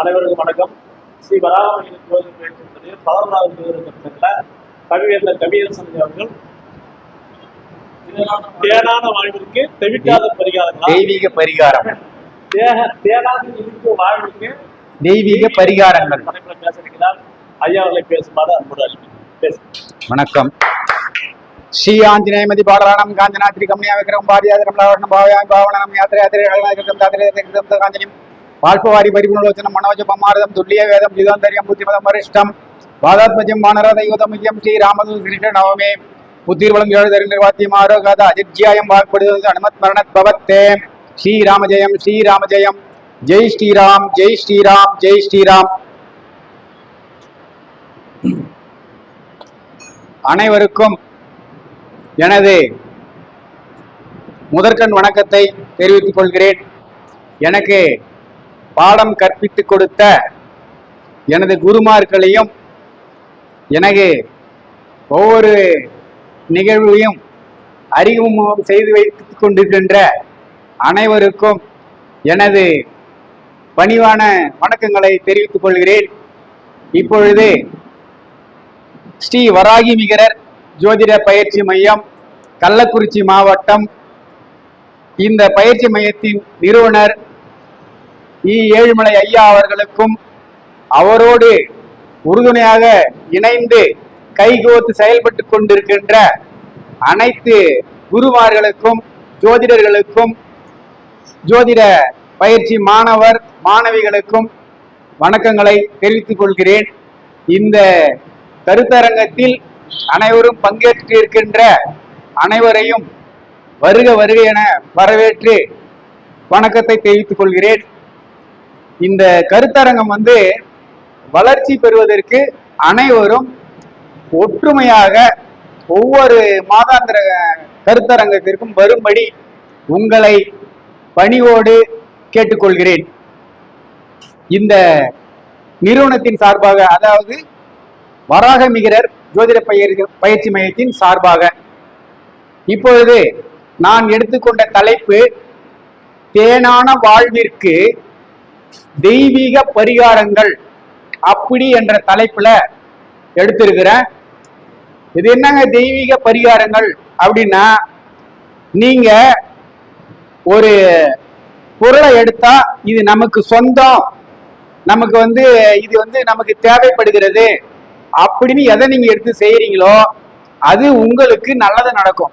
அனைவருக்கும் வணக்கம். ஸ்ரீ வராகமணி கோவில் பேசுகிறது பதினொன்றாவது திருவிழத்தில் கவிவேந்த கவியரசன் அவர்கள். தேனான வாழ்விற்கு தெவிட்டாத பரிகாரங்களா? தெய்வீக பரிகாரம். தேக தேனாக இருக்கு வாழ்விற்கு தெய்வீக பரிகாரங்கள். தலைப்புல பேச இருக்கிறார் ஐயா அவர்களை பேசுமாறு அழைக்கிறேன். பேசுங்க வணக்கம். ஸ்ரீ ஆஞ்சநேயமதி பாடலானம் காஞ்சனாத்ரி கம்னியா விக்ரம் பாரியாதிரம் லவணம் பாவயாம் பாவனம் யாத்திரை யாத்திரை காஞ்சனியம் பால்பவாரி பரிபுணலோச்சனம் மனோஜபமாரதம் துல்லிய வேதம் யுதாந்தரியம் புத்திமதம் வரிஷ்டம் வாதாத்மஜம் மானரத யுதமுக்கியம் ஸ்ரீ ராமது கிருஷ்ண நவமே. புத்திர்வலம் எழுதரி நிர்வாத்தியம் ஆரோகாத அஜித்யாயம் வாக்படுவது அனுமத் மரணத் பவத்தே ஸ்ரீ ராமஜெயம் ஸ்ரீ ராமஜெயம் ஜெய் ஸ்ரீராம் ஜெய் ஸ்ரீராம் ஜெய் ஸ்ரீராம். அனைவருக்கும் எனது முதற்கண் வணக்கத்தை தெரிவித்துக் கொள்கிறேன். எனக்கு பாடம் கற்பித்துக் கொடுத்த எனது குருமார்களையும் எனக்கு ஒவ்வொரு நிகழ்வையும் அறிமுகம் செய்து வைத்துக் கொண்டிருக்கின்ற அனைவருக்கும் எனது பணிவான வணக்கங்களை தெரிவித்துக் கொள்கிறேன். இப்பொழுது ஸ்ரீ வராகி மிகரர் ஜோதிட பயிற்சி மையம் கள்ளக்குறிச்சி மாவட்டம். இந்த பயிற்சி மையத்தின் நிறுவனர் இ ஏழுமலை ஐயா அவர்களுக்கும் அவரோடு உறுதுணையாக இணைந்து கைகோத்து செயல்பட்டு கொண்டிருக்கின்ற அனைத்து குருமார்களுக்கும் ஜோதிடர்களுக்கும் ஜோதிட பயிற்சி மாணவர் மாணவிகளுக்கும் வணக்கங்களை தெரிவித்துக் கொள்கிறேன். இந்த கருத்தரங்கத்தில் அனைவரும் பங்கேற்று இருக்கின்ற அனைவரையும் வருக வருக என வரவேற்று வணக்கத்தை தெரிவித்துக் கொள்கிறேன். இந்த கருத்தரங்கம் வந்து வளர்ச்சி பெறுவதற்கு அனைவரும் ஒற்றுமையாக ஒவ்வொரு மாதாந்திர கருத்தரங்கத்திற்கும் வரும்படி உங்களை பணிவோடு கேட்டுக்கொள்கிறேன். இந்த நிறுவனத்தின் சார்பாக அதாவது வராக மிகிரர் ஜோதிட பயிர் பயிற்சி மையத்தின் சார்பாக. இப்பொழுது நான் எடுத்துக்கொண்ட தலைப்பு தேனான வாழ்விற்கு தெய்வீக பரிகாரங்கள் அப்படி என்ற தலைப்புல எடுத்திருக்கிறேன் இது என்னங்க தெய்வீக பரிகாரங்கள் அப்படின்னா நீங்க ஒரு பொருளை எடுத்தா இது நமக்கு சொந்தம் நமக்கு வந்து இது வந்து நமக்கு தேவைப்படுகிறது அப்படின்னு எதை நீங்க எடுத்து செய்யறீங்களோ அது உங்களுக்கு நல்லது நடக்கும்.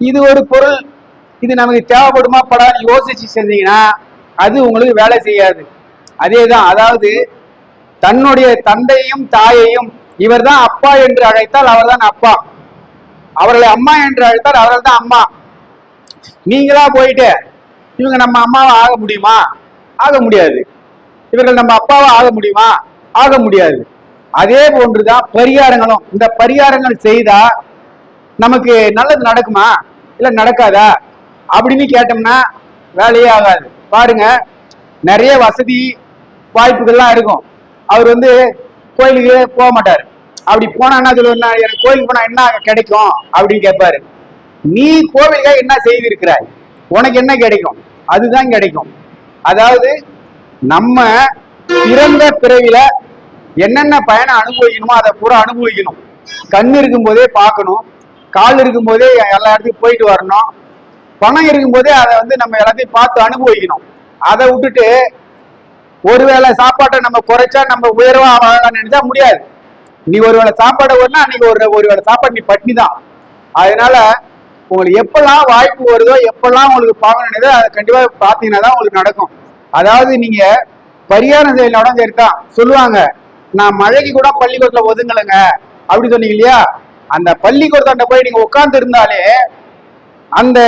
இது ஒரு பொருள் இது நமக்கு தேவைப்படுமா படாது யோசிச்சு செஞ்சீங்கன்னா அது உங்களுக்கு வேலை செய்யாது. அதே தான் அதாவது தன்னுடைய தந்தையும் தாயையும் இவர்தான் அப்பா என்று அழைத்தால் அவர் தான் அப்பா. அவர்களை அம்மா என்று அழைத்தால் அவர்கள் தான் அம்மா. நீங்களா போயிட்டு இவங்க நம்ம அம்மாவை ஆக முடியுமா? ஆக முடியாது. இவர்கள் நம்ம அப்பாவை ஆக முடியுமா? ஆக முடியாது. அதே போன்றுதான் பரிகாரங்களும். இந்த பரிகாரங்கள் செய்தா நமக்கு நல்லது நடக்குமா? இல்லை நடக்காதா? அப்படின்னு கேட்டோம்னா வேலையே ஆகாது. பாருங்க நிறைய வசதி வாய்ப்புகள்லாம் இருக்கும். அவர் வந்து கோயிலுக்கு போக மாட்டார். அப்படி போனா என்ன எனக்கு கோயிலுக்கு போனா என்ன கிடைக்கும்? அப்படின்னு கேட்பாரு. நீ கோவிலுக்காக என்ன செய்திருக்கிறாய்? உனக்கு என்ன கிடைக்கும்? அதுதான் கிடைக்கும். அதாவது நம்ம பிறந்த பிறவில என்னென்ன பயனை அனுபவிக்கணுமோ அதை பூரா அனுபவிக்கணும். கண் இருக்கும் போதே பார்க்கணும். கால் இருக்கும் போதே எல்லா இடத்துக்கும் போயிட்டு வரணும். பணம் இருக்கும்போதே அதை வந்து நம்ம எல்லாத்தையும் பார்த்து அனுபவிக்கணும். அதை விட்டுட்டு ஒருவேளை சாப்பாட்டை நம்ம குறைச்சா நம்ம உயர்வா நினைச்சா முடியாது. நீ ஒருவேளை சாப்பாடை ஒண்ணா அன்னைக்கு ஒரு ஒருவேளை சாப்பாடு நீ பட்னி தான் அதனால உங்களுக்கு எப்பெல்லாம் வாய்ப்பு வருதோ எப்பெல்லாம் உங்களுக்கு பாவம் நினைதோ அதை கண்டிப்பா பார்த்தீங்கன்னா தான் உங்களுக்கு நடக்கும். அதாவது நீங்க பரிகாரம் செய்யலாம் சரிதான். சொல்லுவாங்க நான் மழைக்கு கூட பள்ளிக்கூடத்துல ஒதுங்கலைங்க. அப்படி சொன்னீங்க இல்லையா? அந்த பள்ளிக்கூடத்தாண்ட போய் நீங்க உட்கார்ந்து இருந்தாலே அந்த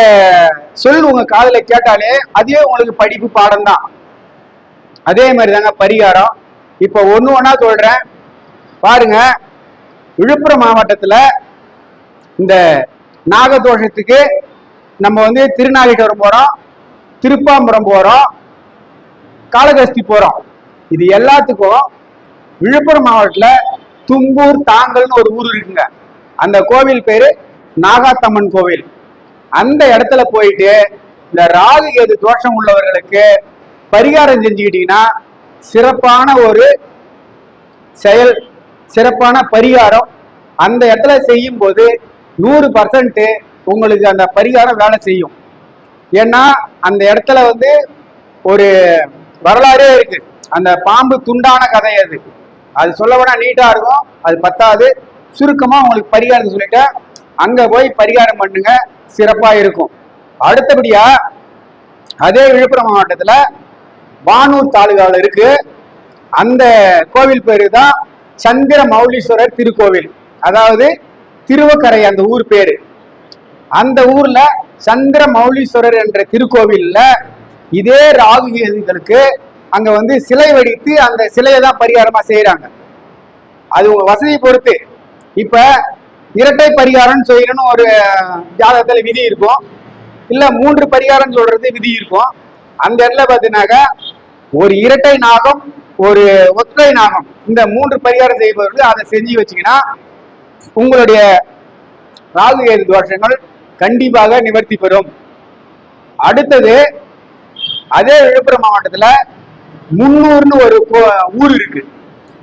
சொல் உங்க காதல கேட்டாலே அதுவே உங்களுக்கு படிப்பு பாடம் தான் அதே மாதிரி தாங்க பரிகாரம். இப்ப ஒன்று ஒன்றா சொல்றேன். பாருங்க விழுப்புரம் மாவட்டத்துல இந்த நாகதோஷத்துக்கு நம்ம வந்து திருநாகேஸ்வரம் போறோம் திருப்பாம்புரம் போறோம் காளகஸ்தி போறோம். இது எல்லாத்துக்கும் விழுப்புரம் மாவட்டத்துல தும்பூர் தாங்கல்னு ஒரு ஊர் இருக்குங்க. அந்த கோவில் பேரு நாகாத்தம்மன் கோவில். அந்த இடத்துல போயிட்டு இந்த ராகு கேது தோஷம் உள்ளவர்களுக்கு பரிகாரம் செஞ்சுக்கிட்டீங்கன்னா சிறப்பான ஒரு செயல் சிறப்பான பரிகாரம். அந்த இடத்துல செய்யும் போது நூறு பர்சன்ட் உங்களுக்கு அந்த பரிகாரம் வேலை செய்யும். ஏன்னா அந்த இடத்துல வந்து ஒரு வரலாறே இருக்கு. அந்த பாம்பு துண்டான கதை அது. அது சொல்ல வேணா நீட்டா இருக்கும் அது பத்தாது. சுருக்கமா உங்களுக்கு பரிகாரம் சொல்லிட்டு அங்க போய் பரிகாரம் பண்ணுங்க. சிறப்பா இருக்கும். அடுத்தபடியா அதே விழுப்புரம் மாவட்டத்துல வானூர் தாலுகாவில் இருக்கு. அந்த கோவில் பேரு தான் சந்திர மௌலீஸ்வரர் திருக்கோவில். அதாவது திருவக்கரை அந்த ஊர் பேரு. அந்த ஊர்ல சந்திர மௌலீஸ்வரர் என்ற திருக்கோவில்ல இதே ராகு கேதுகளுக்கு அங்க வந்து சிலை வடித்து அந்த சிலையை தான் பரிகாரமா செய்யறாங்க அது உங்க வசதியை பொறுத்து. இப்ப இரட்டை பரிகாரம் செய்யணும்னு ஒரு ஜாதகத்துல விதி இருக்கும். இல்ல மூன்று பரிகாரம் சொல்றது விதி இருக்கும். அந்த இடத்துல பாத்தீங்கன்னாக்கா ஒரு இரட்டை நாகம் ஒரு ஒற்றை நாகம் இந்த மூன்று பரிகாரம் செய்பவர்கள் அதை செஞ்சு வச்சீங்கன்னா உங்களுடைய ராகு கேது தோஷங்கள் கண்டிப்பாக நிவர்த்தி பெறும். அடுத்தது அதே விழுப்புரம் மாவட்டத்துல முன்னூர்னு ஒரு கோ- ஊர் இருக்கு.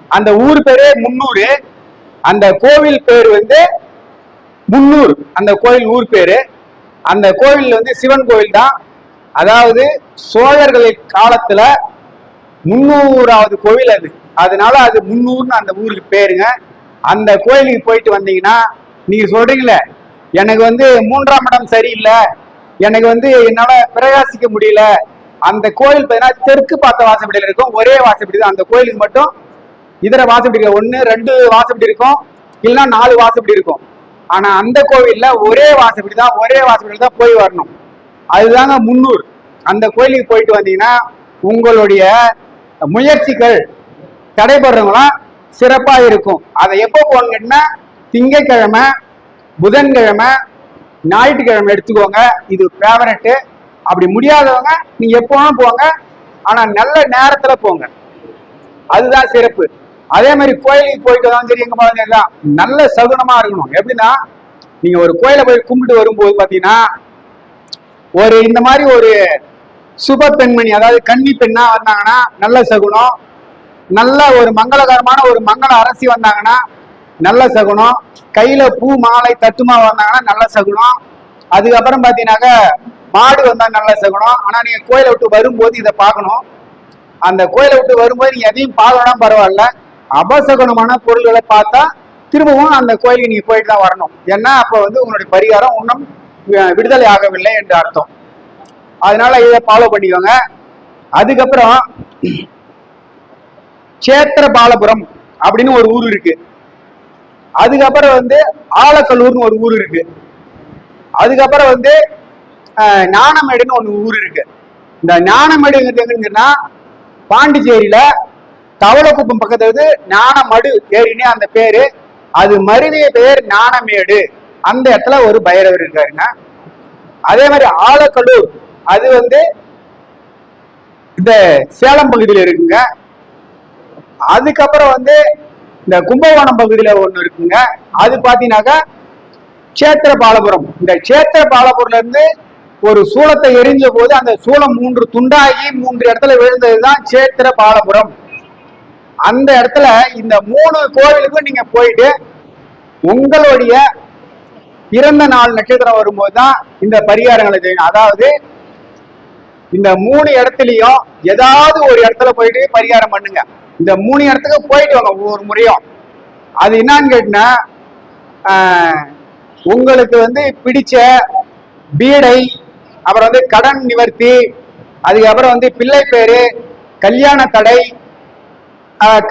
அந்த ஊர் பேரே முன்னூறு. அந்த கோவில் பேர் வந்து முன்னூர் அந்த கோயில் ஊர் பேரு. அந்த கோவில் வந்து சிவன் கோவில் தான் அதாவது சோழர்களின் காலத்துல முன்னூறாவது கோவில் அது. அதனால அது முன்னூர்னு அந்த ஊருக்கு பேருங்க. அந்த கோயிலுக்கு போயிட்டு வந்தீங்கன்னா நீங்க சொல்றீங்களே எனக்கு வந்து மூன்றாம் இடம் சரியில்லை. எனக்கு வந்து என்னால பிரகாசிக்க முடியல. அந்த கோயில் பார்த்தீங்கன்னா தெற்கு பார்த்த வாசப்படியில் இருக்கும். ஒரே வாசப்படி தான். அந்த கோயிலுக்கு மட்டும் இதர வாசப்படி ஒன்று ரெண்டு வாசப்படி இருக்கும். இல்லைன்னா நாலு வாசப்படி இருக்கும். ஆனா அந்த கோவில்ல ஒரே வாசப்படி தான் ஒரே வாசப்படி தான் போய் வரணும். அதுதாங்க முன்னூர். அந்த கோயிலுக்கு போயிட்டு வந்தீங்கன்னா உங்களுடைய முயற்சிகள் தடைபடுறவங்களாம் சிறப்பா இருக்கும். அதை எப்போ போகணுங்கன்னா திங்கக்கிழமை புதன்கிழமை ஞாயிற்றுக்கிழமை எடுத்துக்கோங்க. இது ஃபேவரட்டு அப்படி முடியாதவங்க நீங்க எப்போ போங்க. ஆனா நல்ல நேரத்துல போங்க. அதுதான் சிறப்பு. அதே மாதிரி கோயிலுக்கு போயிட்டு வந்தாலும் சரி எங்க போனாலும் நல்ல சகுனமா இருக்கணும். எப்படின்னா நீங்க ஒரு கோயிலை போய் கும்பிட்டு வரும்போது பாத்தீங்கன்னா ஒரு இந்த மாதிரி ஒரு சுப பெண்மணி அதாவது கன்னி பெண்ணா வந்தாங்கன்னா நல்ல சகுனம் நல்ல ஒரு மங்களகரமான ஒரு மங்கள அரசி வந்தாங்கன்னா நல்ல சகுனம் கையில பூ மாலை தட்டுமா வந்தாங்கன்னா நல்ல சகுனம் அதுக்கப்புறம் பாத்தீங்கன்னாக்க மாடு வந்தா நல்ல சகுனம். ஆனா நீங்க கோயிலை விட்டு வரும்போது இதை பார்க்கணும். அந்த கோயிலை விட்டு வரும்போது நீங்க எதையும் பார்க்கணும் பரவாயில்ல. அபசகுனமான பொருள்களை பார்த்தா திரும்பவும் அந்த கோயிலுக்கு நீங்க போயிட்டு தான் வரணும். ஏன்னா அப்ப வந்து உங்களுடைய பரிகாரம் இன்னும் விடுதலை ஆகவில்லை என்று அர்த்தம். அதனால இதை ஃபாலோ பண்ணிக்கோங்க. அதுக்கப்புறம் சேத்திர பாலபுரம் அப்படின்னு ஒரு ஊர் இருக்கு. அதுக்கப்புறம் வந்து ஆலக்கல்லூர்னு ஒரு ஊர் இருக்கு. அதுக்கப்புறம் வந்து ஞானமேடுன்னு ஒன்று ஊர் இருக்கு. இந்த ஞானமேடுங்கிறது எங்கன்னா பாண்டிச்சேரியில தவளக்குப்பம் பக்கத்துல வந்து ஞானமடு ஏரினே அந்த பேரு. அது மருவிய பெயர் ஞானமேடு. அந்த இடத்துல ஒரு பைரவர் இருக்காருங்க. அதே மாதிரி ஆலக்கல்லூர். அது வந்து இந்த சேலம் பகுதியில் இருக்குங்க. அதுக்கப்புறம் வந்து இந்த கும்பகோணம் பகுதியில ஒன்று இருக்குங்க. அது பாத்தீங்கன்னாக்கா சேத்திர பாலபுரம் இந்த சேத்திர பாலபுரம்ல இருந்து ஒரு சூளத்தை எரிஞ்ச போது அந்த சூளம் மூன்று துண்டாகி மூன்று இடத்துல விழுந்ததுதான் சேத்திர பாலபுரம் அந்த இடத்துல இந்த மூணு கோவிலுக்கும் நீங்க போயிட்டு உங்களுடைய பிறந்த நாள் நட்சத்திரம் வரும்போது தான் இந்த பரிகாரங்களை செய்யணும். அதாவது இந்த மூணு இடத்துலயும் ஏதாவது ஒரு இடத்துல போயிட்டு பரிகாரம் பண்ணுங்க. இந்த மூணு இடத்துக்கு போயிட்டு வாங்க ஒவ்வொரு முறையும். அது என்னன்னு கேட்டினா உங்களுக்கு வந்து பிடிச்ச பீடை அப்புறம் வந்து கடன் நிவர்த்தி அதுக்கப்புறம் வந்து பிள்ளை பேரு கல்யாண தடை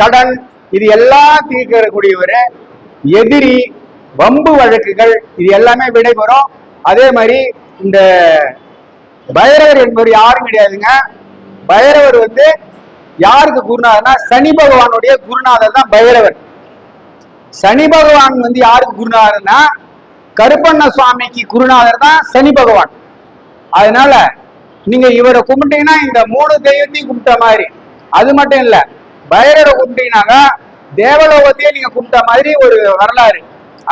கடன் இது எல்லாம் தீர்க்கக்கூடியவர். எதிரி வம்பு வழக்குகள் இது எல்லாமே விடைபெறும். அதே மாதிரி இந்த பைரவர் என்பவர் யாரும் கிடையாதுங்க. பைரவர் வந்து யாருக்கு குருநாதர்னா சனி பகவானுடைய குருநாதர் தான் பைரவர். சனி பகவான் வந்து யாருக்கு குருநாதர்னா கருப்பண்ண சுவாமிக்கு குருநாதர் தான் சனி பகவான். அதனால நீங்க இவரை கும்பிட்டீங்கன்னா இந்த மூணு தெய்வத்தையும் கும்பிட்ட மாதிரி. அது மட்டும் இல்லை பைரவரை கும்பிட்டீங்கன்னாக்கா தேவலோகத்தையே நீங்க கும்பிட்ட மாதிரி ஒரு வரலாறு.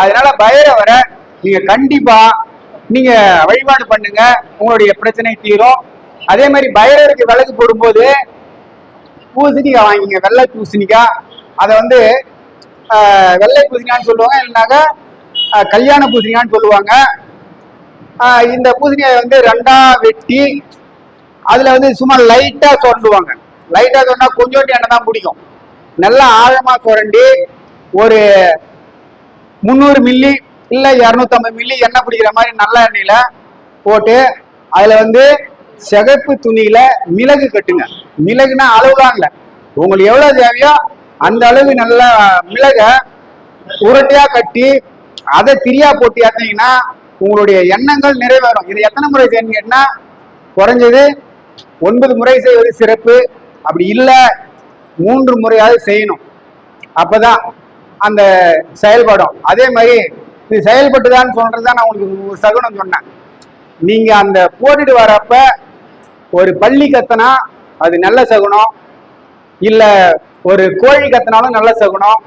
அதனால பைரவரை நீங்க கண்டிப்பா நீங்க வழிபாடு பண்ணுங்க. உங்களுடைய பிரச்சனை தீரும். அதே மாதிரி பைரவருக்கு விளக்கு போடும்போது பூசணிக்காய் வாங்கிங்க. வெள்ளை பூசணிக்காய். அதை வந்து வெள்ளை பூசணிக்கான்னு சொல்லுவாங்க. இல்லைனாக்கா கல்யாண பூசணிக்கான்னு சொல்லுவாங்க. இந்த பூசணிக்காயை வந்து ரெண்டா வெட்டி அதில் வந்து சும்மா லைட்டாக சுரண்டுவாங்க. லைட்டாக சொன்னா கொஞ்சோண்டி எண்ணெய் தான் பிடிக்கும். நல்லா ஆழமா சுரண்டி ஒரு முந்நூறு மில்லி இல்லை இரநூத்தம்பது மில்லி எண்ணெய் பிடிக்கிற மாதிரி நல்ல எண்ணெயில் போட்டு அதில் வந்து சிகப்பு துணியில மிளகு கட்டுங்க. மிளகுனா அளவுலாம் இல்ல. உங்களுக்கு எவ்வளவு தேவையோ அந்த அளவு நல்ல மிளக உருட்டையா கட்டி அதை திரியா போட்டு ஏத்தினீங்கன்னா உங்களுடைய எண்ணங்கள் நிறைவேறும். இது எத்தனை முறை செய்யணும் கேட்டீங்கன்னா குறைஞ்சது ஒன்பது முறை செய்வது சிறப்பு. அப்படி இல்லை மூன்று முறையாவது செய்யணும். அப்போதான் அந்த செயல்படும். அதே மாதிரி இது செயல்பட்டுதான்னு சொல்றதுதான் நான் உங்களுக்கு ஒரு சகுனம் சொன்னேன். நீங்க அந்த போட்டுட்டு வரப்ப ஒரு பள்ளி கத்தனா அது நல்ல சகுனம் இல்ல ஒரு கோழி கத்தினாலும் நல்ல சகுனம்.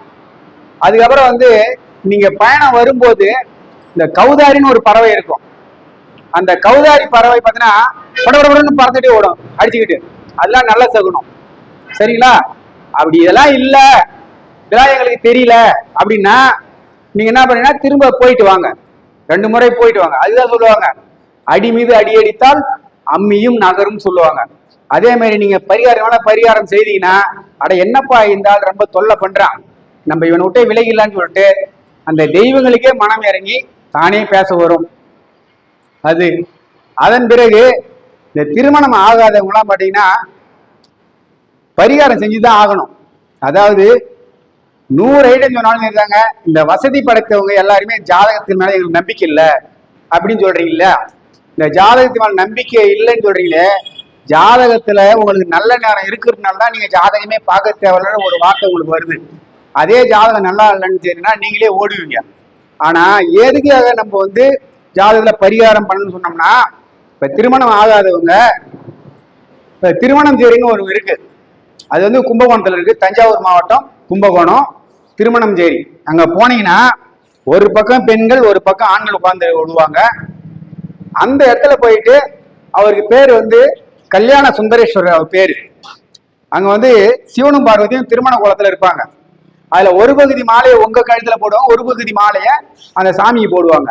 அதுக்கப்புறம் வந்து நீங்க பயணம் வரும்போது இந்த கௌதாரின்னு ஒரு பறவை இருக்கும். அந்த கௌதாரி பறவை பார்த்தீங்கன்னா படபடபடன்னு பறந்துட்டே ஓடும் அடிச்சுக்கிட்டு. அதெல்லாம் நல்ல சகுனம். சரிங்களா? அப்படி இதெல்லாம் இல்ல. இதெல்லாம் எங்களுக்கு தெரியல. அப்படின்னா நீங்க என்ன பண்ணீங்கன்னா திரும்ப போயிட்டு வாங்க. ரெண்டு முறை போயிட்டு வாங்க. அதுதான் சொல்லுவாங்க. அடி மீது அடி அடித்தால் அம்மியும் நகரும் சொல்லுவாங்க. அதே மாதிரி நீங்க பரிகாரமான பரிகாரம் செய்தீங்கன்னா அட என்னப்பா இந்த ஆள் ரொம்ப தொல்லை பண்றான். நம்ம இவனை விட்டே விலகிடலான்னு சொல்லிட்டு அந்த தெய்வங்களுக்கே மனம் இறங்கி தானே பேச வரும். அது. அதன் பிறகு இந்த திருமணம் ஆகாதவங்களாம் பார்த்தீங்கன்னா பரிகாரம் செஞ்சு தான் ஆகணும். அதாவது நூறு ஐட்டம் சொன்னாலும் இருந்தாங்க இந்த வசதி படைத்தவங்க எல்லாருமே ஜாதகத்தின் மேலே எங்களுக்கு நம்பிக்கை இல்லை அப்படின்னு சொல்றீங்கல்ல இந்த ஜாதகத்தின் மேலே நம்பிக்கை இல்லைன்னு சொல்றீங்களே ஜாதகத்துல உங்களுக்கு நல்ல நேரம் இருக்கிறதுனால தான் நீங்க ஜாதகமே பார்க்க தேவையில்ல ஒரு வார்த்தை உங்களுக்கு வருது. அதே ஜாதகம் நல்லா இல்லைன்னு தெரியுன்னா நீங்களே ஓடுவீங்க. ஆனா எதுக்காக நம்ம வந்து ஜாதகத்துல பரிகாரம் பண்ணணும்னு சொன்னோம்னா இப்ப திருமணம் ஆகாதவங்க இப்ப திருமணம் சேரின்னு ஒரு இருக்கு. அது வந்து கும்பகோணத்துல இருக்கு. தஞ்சாவூர் மாவட்டம் கும்பகோணம். திருமணம் சேரி அங்க போனீங்கன்னா ஒரு பக்கம் பெண்கள் ஒரு பக்கம் ஆண்கள் உட்கார்ந்து விடுவாங்க அந்த இடத்துல போயிட்டு அவருக்கு பேர் வந்து கல்யாண சுந்தரேஸ்வரர் அவர் பேர். அங்க வந்து சிவனும் பார்வதியும் திருமண கோலத்துல இருப்பாங்க. அதுல ஒரு பகுதி மாலையை உங்க கழுத்துல போடுவாங்க ஒரு பகுதி மாலையை அந்த சாமிக்கு போடுவாங்க.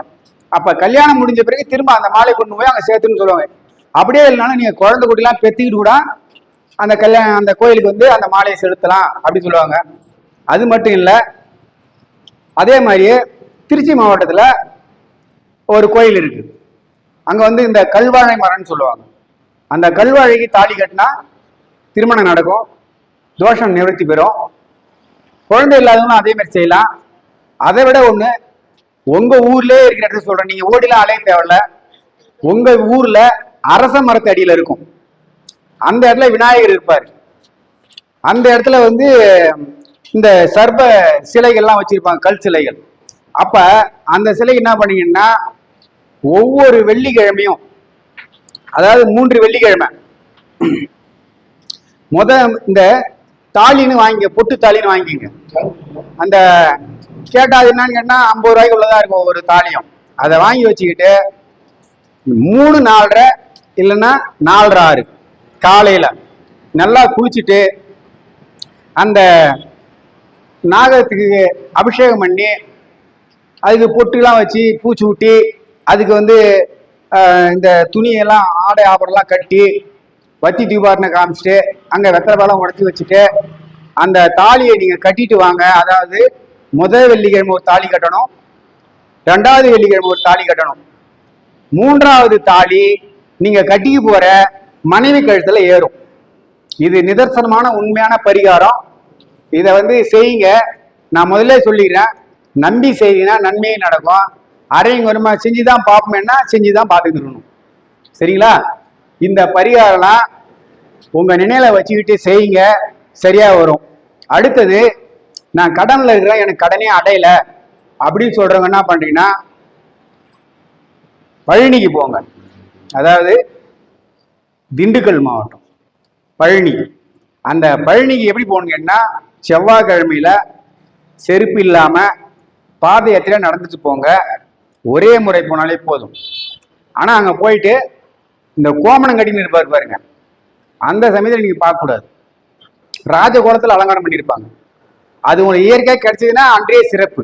அப்ப கல்யாணம் முடிஞ்ச பிறகு திரும்ப அந்த மாலை கொண்டு போய் அங்க சேர்த்துன்னு சொல்லுவாங்க. அப்படியே இல்லைனாலும் நீங்க குழந்தை குட்டிலாம் பெத்திக்கிட்டு கூட அந்த கல்யாணம் அந்த கோயிலுக்கு வந்து அந்த மாலையை செலுத்தலாம் அப்படின்னு சொல்லுவாங்க. அது மட்டும் இல்லை அதே மாதிரியே திருச்சி மாவட்டத்தில் ஒரு கோயில் இருக்கு. அங்கே வந்து இந்த கல்வாழை மரம்னு சொல்லுவாங்க. அந்த கல்வாழைக்கு தாலி கட்டினா திருமணம் நடக்கும் தோஷம் நிவர்த்தி பெறும். குழந்தை இல்லாதவங்களும் அதே மாதிரி செய்யலாம். அதை விட ஒன்று உங்க ஊர்லயே இருக்கிற இடத்துல சொல்றேன். நீங்க ஓடிலாம் அலைய தேவையில்ல. உங்க ஊர்ல அரச மரத்து அடியில இருக்கும். அந்த இடத்துல விநாயகர் இருப்பார். அந்த இடத்துல வந்து இந்த சர்ப சிலைகள்லாம் வச்சிருப்பாங்க கல் சிலைகள். அப்ப அந்த சிலை என்ன பண்ணீங்கன்னா ஒவ்வொரு வெள்ளிக்கிழமையும் அதாவது மூன்று வெள்ளிக்கிழமை முத இந்த தாலின்னு வாங்கிக்க பொட்டு தாலின்னு வாங்கிக்கங்க அந்த கேட்டால் அது என்னன்னு கேட்டால் ஐம்பது ரூபாய்க்கு உள்ளதாக இருக்கும் ஒரு தாலியும். அதை வாங்கி வச்சுக்கிட்டு மூணு நாலரை இல்லைன்னா நாலரை ஆறு காலையில் நல்லா குளிச்சுட்டு அந்த நாகத்துக்கு அபிஷேகம் பண்ணி அதுக்கு பொட்டுலாம் வச்சு பூச்சி ஊட்டி அதுக்கு வந்து இந்த துணியெல்லாம் ஆடை ஆபரெல்லாம் கட்டி வத்தி தீபாரணை காமிச்சிட்டு அங்கே வெத்தலை பழம் உடச்சி வச்சுட்டு அந்த தாலியை நீங்கள் கட்டிட்டு வாங்க. அதாவது முதல் வெள்ளிக்கிழமை ஒரு தாலி கட்டணும். ரெண்டாவது வெள்ளிக்கிழமை ஒரு தாலி கட்டணும். மூன்றாவது தாலி நீங்க கட்டிக்கு போற மனைவி கழுத்துல ஏறும். இது நிதர்சனமான உண்மையான பரிகாரம். இதை வந்து செய்யுங்க. நான் முதல்ல சொல்லிக்கிறேன் நம்பி செய்தீங்கன்னா நன்மையே நடக்கும். அரையும் வருமா செஞ்சுதான் பார்ப்போமேன்னா செஞ்சுதான் பார்த்துக்கணும் சரிங்களா? இந்த பரிகாரம்லாம் உங்க நினைவில் வச்சுக்கிட்டு செய்யுங்க. சரியா வரும். அடுத்தது நான் கடனில் இருக்கிறேன் எனக்கு கடனே அடையல. அப்படின்னு சொல்கிறவங்க என்ன பண்ணுறீங்கன்னா பழனிக்கு போங்க. அதாவது திண்டுக்கல் மாவட்டம் பழனி. அந்த பழனிக்கு எப்படி போகணுங்கன்னா செவ்வாய்க்கிழமையில் செருப்பு இல்லாமல் பாத யாத்திரை நடந்துட்டு போங்க. ஒரே முறை போனாலே போதும். ஆனால் அங்கே போயிட்டு இந்த கோமணம் கட்டின்னு இருப்பார் பாருங்க. அந்த சமயத்தில் நீங்கள் பார்க்கக்கூடாது. ராஜகோலத்தில் அலங்காரம் பண்ணியிருப்பாங்க அது உங்களுக்கு இயற்கையாக கிடைச்சதுன்னா அன்றைய சிறப்பு.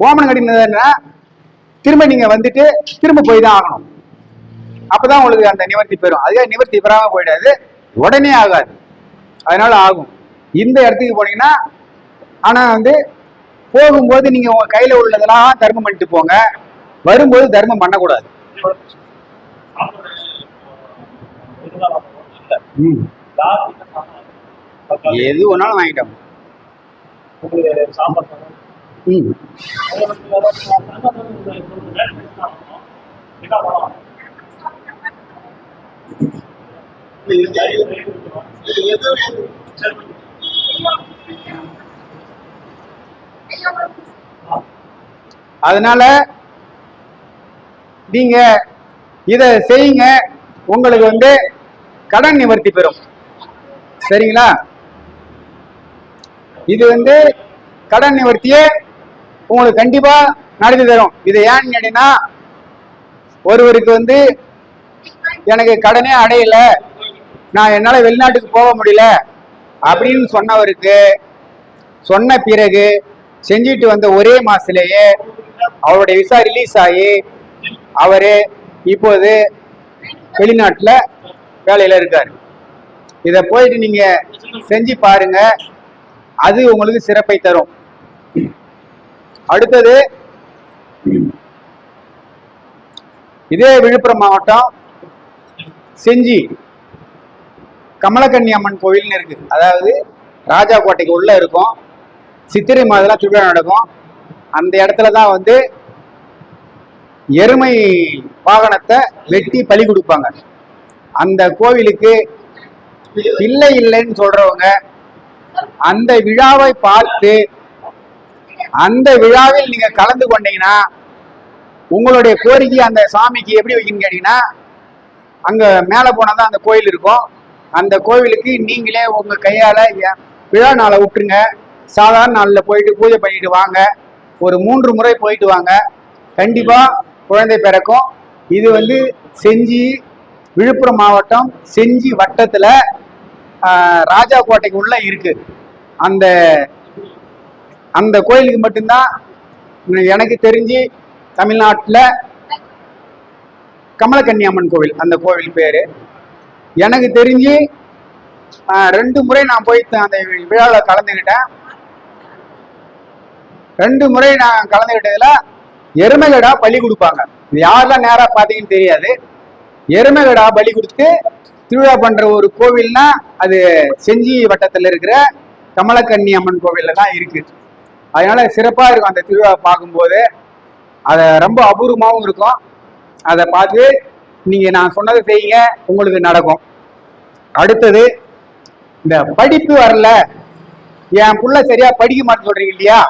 கோமணம் கட்டினதுன்னா திரும்ப நீங்க வந்துட்டு திரும்ப போய் தான் ஆகணும். அப்பதான் உங்களுக்கு அந்த நிவர்த்தி பெறும். அதுவே நிவர்த்தி பெறாம போயிடாது. உடனே ஆகாது. அதனால ஆகும். இந்த இடத்துக்கு போனீங்கன்னா ஆனா வந்து போகும்போது நீங்க உங்க கையில உள்ளதெல்லாம் தர்மம் பண்ணிட்டு போங்க. வரும்போது தர்மம் பண்ணக்கூடாது. எது ஒன்னாலும் வாங்கிட்டோம் சாம்பார் ம் அதனால நீங்க இத செய்யுங்க. உங்களுக்கு வந்து கடன் நிவர்த்தி பெறும். சரிங்களா? இது வந்து கடன் நிவர்த்தியே உங்களுக்கு கண்டிப்பா நடத்தி தரும். இது ஏன்னு கேட்டீங்கன்னா ஒருவருக்கு வந்து எனக்கு கடனே அடையல நான் என்னால வெளிநாட்டுக்கு போக முடியல அப்படின்னு சொன்னவருக்கு சொன்ன பிறகு செஞ்சுட்டு வந்த ஒரே மாசத்திலேயே அவருடைய விசா ரிலீஸ் ஆகி அவரு இப்போது வெளிநாட்டுல வேலையில இருக்காரு. இத போயிட்டு நீங்க செஞ்சு பாருங்க. அது உங்களுக்கு சிறப்பை தரும். அடுத்தது இதே விழுப்புரம் மாவட்டம் செஞ்சி கமலக்கன்னி அம்மன் கோவில்னு இருக்கு. அதாவது ராஜா கோட்டைக்கு உள்ள இருக்கும். சித்திரை மாதம்லாம் திருவிழா நடக்கும். அந்த இடத்துல தான் வந்து எருமை வாகனத்தை வெட்டி பலி கொடுப்பாங்க. அந்த கோவிலுக்கு இல்லை இல்லைன்னு சொல்றவங்க அந்த விழாவை பார்த்து அந்த விழாவில் நீங்க கலந்து கொண்டீங்கன்னா உங்களுடைய கோரிக்கை அந்த சாமிக்கு எப்படி வைக்கணும்னு கேட்டீங்கன்னா அங்க மேல போனாதான் அந்த கோயில் இருக்கும். அந்த கோவிலுக்கு நீங்களே உங்க கையால விழா நாளை விட்டுருங்க. சாதாரண நாளில் போயிட்டு பூஜை பண்ணிட்டு வாங்க. ஒரு மூன்று முறை போயிட்டு வாங்க. கண்டிப்பா குழந்தை பிறக்கும். இது வந்து செஞ்சி விழுப்புரம் மாவட்டம் செஞ்சி வட்டத்துல ராஜா கோட்டைக்கு உள்ள இருக்கு. அந்த அந்த கோயிலுக்கு மட்டும்தான் எனக்கு தெரிஞ்சு தமிழ்நாட்டில் கமலக்கன்னியம்மன் கோவில் அந்த கோவில் பேரு. எனக்கு தெரிஞ்சு ரெண்டு முறை நான் போய் அந்த விழாவில் கலந்துக்கிட்டேன் ரெண்டு முறை நான் கலந்துக்கிட்டதுல எருமைகடா பலி கொடுப்பாங்க. யாரெல்லாம் நேரா பார்த்தீங்கன்னு தெரியாது. எருமைகடா பலி கொடுத்து திருவிழா பண்ணுற ஒரு கோவில்னா அது செஞ்சி வட்டத்தில் இருக்கிற கமலக்கண்ணி அம்மன் கோவில்ல தான் இருக்கு. அதனால சிறப்பா இருக்கும் அந்த திருவிழா பார்க்கும்போது. அதை ரொம்ப அபூர்வமாகவும் இருக்கும். அதை பார்த்து நீங்க நான் சொன்னதை செய்யுங்க உங்களுக்கு நடக்கும். அடுத்தது இந்த படிப்பு வரல. என் புள்ள சரியா படிக்க மாட்டேன்னு சொல்றீங்க இல்லையா?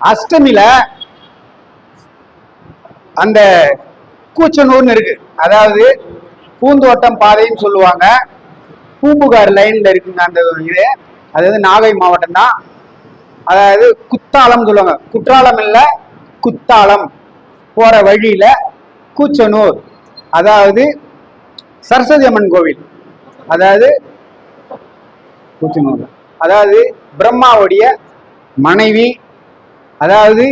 அஷ்டமில அந்த கூச்சனூர்னு இருக்கு. அதாவது பூந்தோட்டம் பாதைன்னு சொல்லுவாங்க. பூம்புகார் லைன்ல இருக்குங்க அந்த இது. அதாவது நாகை மாவட்டம் தான் அதாவது குத்தாலம் சொல்லுவாங்க. குற்றாலம் இல்லை குத்தாலம். போற வழியில கூச்சனூர். அதாவது சரஸ்வதி அம்மன் கோவில். அதாவது கூச்சனூர். அதாவது பிரம்மாவுடைய மனைவி. அதாவது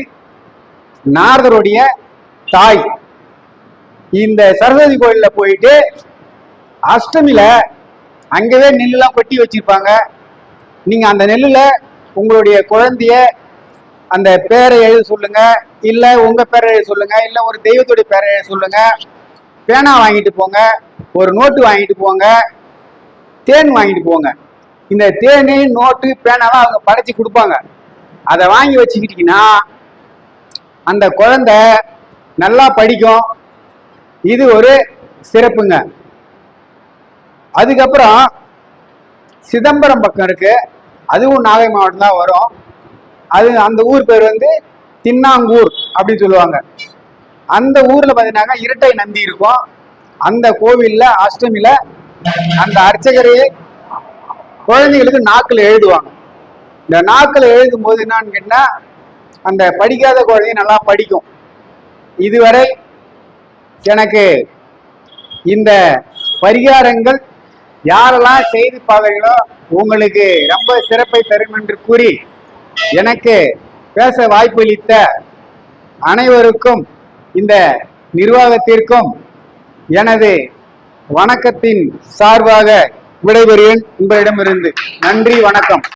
நாரதருடைய தாய். இந்த சரஸ்வதி கோயிலில் போயிட்டு அஷ்டமியில் அங்கவே நெல்லுலாம் கொட்டி வச்சிருப்பாங்க. நீங்க அந்த நெல்லுல உங்களுடைய குழந்தைய அந்த பேரை எழுத சொல்லுங்க இல்ல உங்க பேரை எழுத சொல்லுங்க இல்ல ஒரு தெய்வத்துடைய பேரை எழுத சொல்லுங்க பேனா வாங்கிட்டு போங்க ஒரு நோட்டு வாங்கிட்டு போங்க தேன் வாங்கிட்டு போங்க. இந்த தேனு நோட்டு பேனாலாம் அவங்க படைச்சு கொடுப்பாங்க. அதை வாங்கி வச்சுக்கிட்டீங்கன்னா அந்த குழந்தை நல்லா படிக்கும். இது ஒரு சிறப்புங்க. அதுக்கப்புறம் சிதம்பரம் பக்கம் இருக்கு. அதுவும் நாகை மாவட்டம் தான் வரும். அது அந்த ஊர் பேர் வந்து தின்னாங்கூர் அப்படின்னு சொல்லுவாங்க. அந்த ஊர்ல பாத்தீங்கன்னா இரட்டை நந்தி இருக்கும். அந்த கோவில்ல அஷ்டமில அந்த அர்ச்சகரையே குழந்தைகளுக்கு நாக்கில் எழுதுவாங்க. இந்த நாக்கில் எழுதும் போது என்னன்னு கேட்டா அந்த படிக்காத குழந்தைய நல்லா படிக்கும். இதுவரை எனக்கு இந்த பரிகாரங்கள் யாரெல்லாம் செய்தி பார்க்குறீங்களோ உங்களுக்கு ரொம்ப சிறப்பை தரும் என்று கூறி எனக்கு பேச வாய்ப்பளித்த அனைவருக்கும் இந்த நிர்வாகத்திற்கும் எனது வணக்கத்தின் சார்பாக விடைபெறுவேன். உங்களிடமிருந்து நன்றி வணக்கம்.